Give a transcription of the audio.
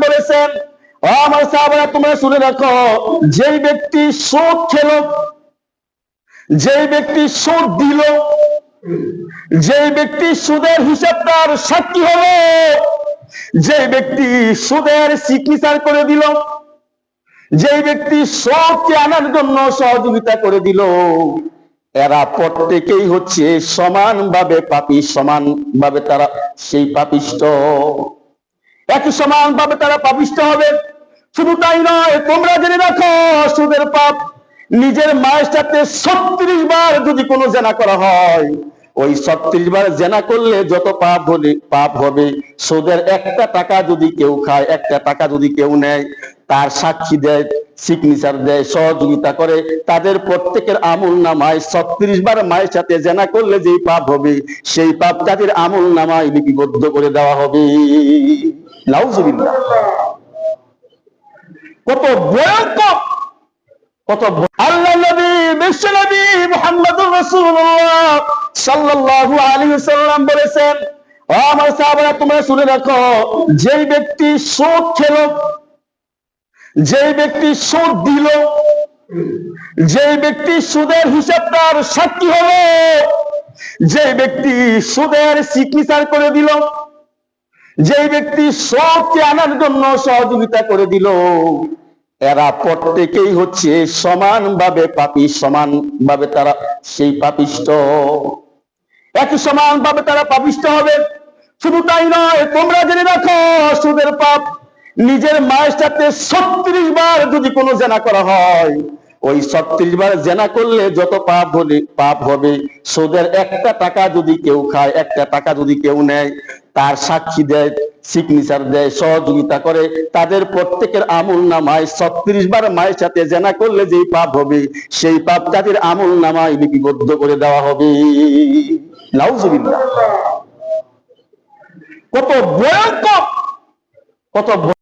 বলেছেন শুনে রাখো, যেই ব্যক্তি খেলো, যেই ব্যক্তি যেই ব্যক্তি সুদের হিসাবটার সাক্ষী হলো যে ব্যক্তি সুদের চিকিৎসা করে দিল যে ব্যক্তি সবকে আনার জন্য সহযোগিতা করে দিল। এরা প্রত্যেকেই হচ্ছে সমানভাবে পাপি, সমানভাবে তারা সেই পাপিষ্ট। একই সমানভাবে তারা পাপিষ্ট হবে। শুধু তাই নয়, তোমরা জেনে রাখো, সুদের পাপ নিজের মায়ের সাথে ছত্রিশ বার যদি কোনো জেনা করা হয়, ওই ছত্রিশ বার জেনা করলে যত পাপ হলে, পাপ হবে। সুদের একটা টাকা যদি কেউ খায়, একটা টাকা যদি কেউ নেয়, তার সাক্ষী দেয় সিগনেচার দেয়, সহযোগিতা করে। তাদের প্রত্যেকের আমল নামায়, ছত্রিশ বার মায়ের সাথে জেনা করলে যেই পাপ হবে, সেই পাপ তাদের আমল নামায় লিপিবদ্ধ করে দেওয়া হবে। কত ভয়ঙ্কর, কত আমার তোমরা শুনে রাখো, যেই ব্যক্তি সুদ খেলো যেই ব্যক্তি সুদ দিল যেই ব্যক্তি সুদের হিসাব তার সাক্ষী হলো, যে ব্যক্তি সুদের চিকিৎসা করে দিল, যে ব্যক্তি সবকে আনার জন্য সহযোগিতা করে দিল, এরা প্রত্যেকেই হচ্ছে সমানভাবে পাপি, সমানভাবে তারা সেই পাপিষ্ট। একই সমানভাবে তারা পাপিষ্ট হবে, শুধু তাই নয়, তোমরা জেনে রাখো, সুদের পাপ নিজের মায়ের সাথে ছত্রিশ বার যদি কোনো জেনা করা হয়, ওই ছত্রিশ বার জেনা করলে যত পাপ হলে, পাপ হবে। সুদের একটা টাকা যদি কেউ খায়, একটা টাকা যদি কেউ নেয়, তার সাক্ষী দেয় সিগনেচার দেয়, সহযোগিতা করে, তাদের প্রত্যেকের আমল নামায়, ছত্রিশ বার মায়ের সাথে জেনা করলে যেই পাপ হবে, সেই পাপ তাদের আমল নামায় লিপিবদ্ধ করে দেওয়া হবে। কত ভয়ঙ্কর, কত